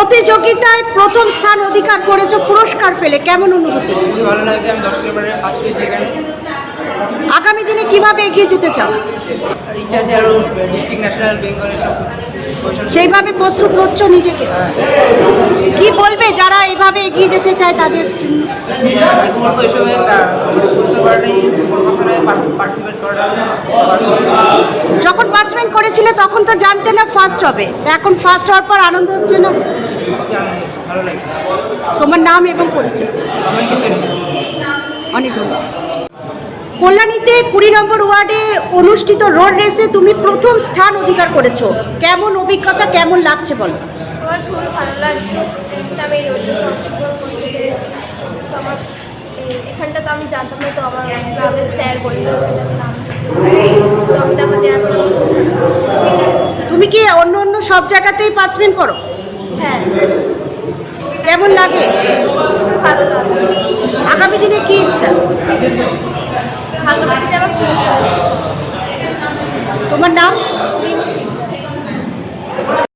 প্রতিযোগিতায় প্রথম স্থান অধিকার করেছ পুরস্কার পেলে কেমন অনুভূতি? ভালো লাগছে আমি দশ কিলোমিটারে ফার্স্ট হয়েছি এখানে আগামী দিনে কীভাবে এগিয়ে যেতে চাও? আর ইচ্ছা আছে আরও ডিস্ট্রিক্ট ন্যাশনাল বেঙ্গলের সেইভাবে প্রস্তুত হচ্ছ নিজেকে? কি বলবে যারা এইভাবে এগিয়ে যেতে চায় তাদের? পার্টিসিপেট করাটা যখন পাসমেন্ট করেছিলে, তখন তো জানতে না ফার্স্ট হবে। এখন ফার্স্ট হওয়ার পর আনন্দ হচ্ছে না? তোমার নাম এবং পরিচয়। অনেক ধন্যবাদ কল্যাণীতে কুড়ি নম্বর ওয়ার্ডে অনুষ্ঠিত রোড রেসে তুমি প্রথম স্থান অধিকার করেছ। কেমন অভিজ্ঞতা, কেমন লাগছে বলো? ভালো এখানটা তো আমি জানতাম না, তো আমার স্যার বলল। তো আমি তারপর দেওয়ার অন্য অন্য সব জায়গাতেই পার্সমেন্ট করো। হ্যাঁ। কেমন লাগে? আগামী দিনে কি ইচ্ছা? আমার